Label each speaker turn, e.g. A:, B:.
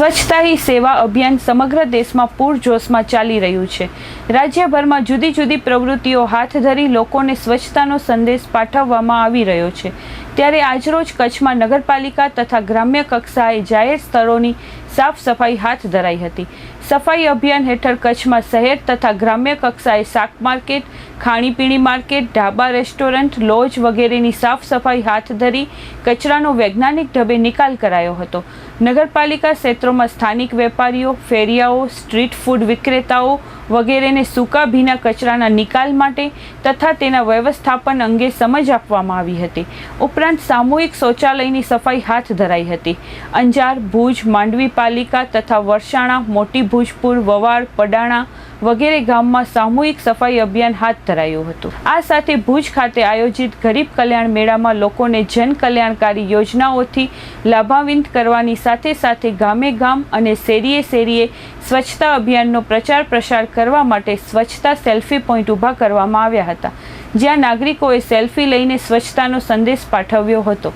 A: સ્વચ્છતા હી સેવા અભિયાન સમગ્ર દેશમાં પૂરજોશમાં ચાલી રહ્યું છે. રાજ્યભરમાં જુદી જુદી પ્રવૃત્તિઓ હાથ ધરી લોકોને સ્વચ્છતાનો સંદેશ પાઠવવામાં આવી રહ્યો છે. ત્યારે આજરોજ કચ્છમાં નગરપાલિકા તથા ગ્રામ્ય કક્ષાએ જાહેર સ્થળોની સાફ સફાઈ હાથ ધરાઈ હતી. સફાઈ અભિયાન હેઠળ કચ્છમાં શહેર તથા ગ્રામ્ય કક્ષાએ શાક માર્કેટ, ખાણીપીણી માર્કેટ, ઢાબા રેસ્ટોરન્ટ, લોજ વગેરેની સાફ સફાઈ હાથ ધરી કચરાનો વૈજ્ઞાનિક ઢબે નિકાલ કરાયો હતો. નગરપાલિકા ક્ષેત્રોમાં સ્થાનિક વેપારીઓ, ફેરિયાઓ, સ્ટ્રીટ ફૂડ વિક્રેતાઓ વગેરેને સૂકા ભીના કચરાના નિકાલ માટે તથા તેના વ્યવસ્થાપન અંગે સમજ આપવામાં આવી હતી. ઉપરાંત સામૂહિક શૌચાલયની સફાઈ હાથ ધરાઈ હતી. અંજાર, ભુજ, માંડવી પાલિકા તથા વરસાણા, મોટી ભુજપુર વવાળ પડાણા વગેરે ગામમાં સામૂહિક સફાઈ અભિયાન હાથ ધરાયું હતું. આ સાથે ભુજ ખાતે આયોજિત ગરીબ કલ્યાણ મેળામાં લોકોને જન કલ્યાણકારી યોજનાઓથી લાભાન્વિત કરવાની સાથે સાથે ગામે ગામ અને શેરીએ શેરીએ સ્વચ્છતા અભિયાનનો પ્રચાર પ્રસાર કરવા માટે સ્વચ્છતા સેલ્ફી પોઈન્ટ ઊભા કરવામાં આવ્યા હતા. જ્યાં નાગરિકોએ સેલ્ફી લઈને સ્વચ્છતાનો સંદેશ પાઠવ્યો હતો.